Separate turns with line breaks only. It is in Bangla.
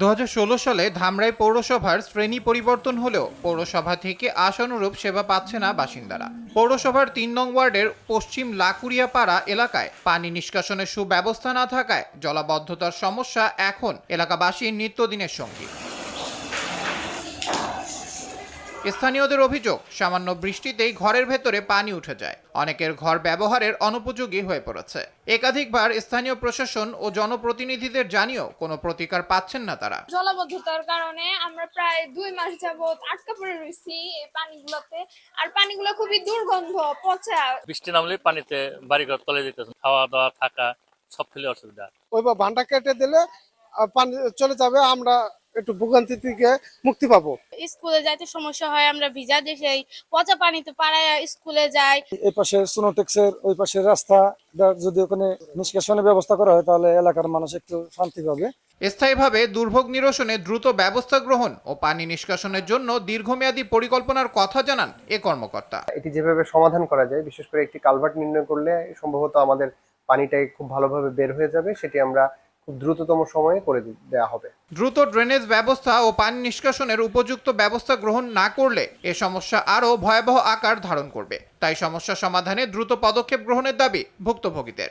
দু হাজার ষোলো সালে ধামরাই পৌরসভার শ্রেণি পরিবর্তন হলেও পৌরসভা থেকে আশানুরূপ সেবা পাচ্ছে না বাসিন্দারা। পৌরসভার তিন নং ওয়ার্ডের পশ্চিম লাকুরিয়াপাড়া এলাকায় পানি নিষ্কাশনের সুব্যবস্থা না থাকায় জলাবদ্ধতার সমস্যা এখন এলাকাবাসীর নিত্যদিনের সঙ্গী। স্থানীয়দের অভিযোগ সামান্য বৃষ্টিতেই ঘরের ভেতরে পানি উঠে যায়। অনেকের ঘর ব্যবহারের অনুপযোগী হয়ে পড়েছে। একাধিকবার স্থানীয় প্রশাসন ও জনপ্রতিনিধিদের জানিয়েও কোনো প্রতিকার পাচ্ছেন না তারা।
জলাবদ্ধতার কারণে আমরা প্রায় দুই মাস যাবত আটকা পড়ে রয়েছি এই পানিগুলোতে। আর পানিগুলো খুবই দুর্গন্ধ পচা।
বৃষ্টি নামলে পানিতে বাড়িঘর তলে যেতেছে খাওয়া দাওয়া থাকা সব ফেলে অসুবিধা।
ওই বা ভান্ডা কেটে দিলে পানি চলে যাবে আমরা একটু ভোগান্তি থেকে মুক্তি পাবো।
স্কুলে যাইতে সমস্যা হয় আমরা ভিজা এই পচা পানিতে পাড়ায় স্কুলে যাই।
এই পাশে সোনোটেক্সের ওই পাশের রাস্তা যদি ওখানে নিষ্কাশনের ব্যবস্থা করা হয় তাহলে এলাকার মানুষ একটু শান্তি পাবে।
স্থায়ীভাবে দুর্ভোগ নিরসনে দ্রুত ব্যবস্থা গ্রহণ ও পানি নিষ্কাশনের জন্য দীর্ঘমেয়াদী পরিকল্পনার কথা জানান এ কর্মকর্তা।
এটি যেভাবে সমাধান করা যায় বিশেষ করে একটি কালভার্ট নির্ণয় করলে সম্ভবত আমাদের পানিটাই খুব ভালোভাবে বের হয়ে যাবে সেটি আমরা খুব দ্রুততম সময়ে করে দেওয়া হবে।
দ্রুত ড্রেনেজ ব্যবস্থা ও পানি নিষ্কাশনের উপযুক্ত ব্যবস্থা গ্রহণ না করলে এ সমস্যা আরও ভয়াবহ আকার ধারণ করবে। তাই সমস্যা সমাধানে দ্রুত পদক্ষেপ গ্রহণের দাবি ভুক্তভোগীদের।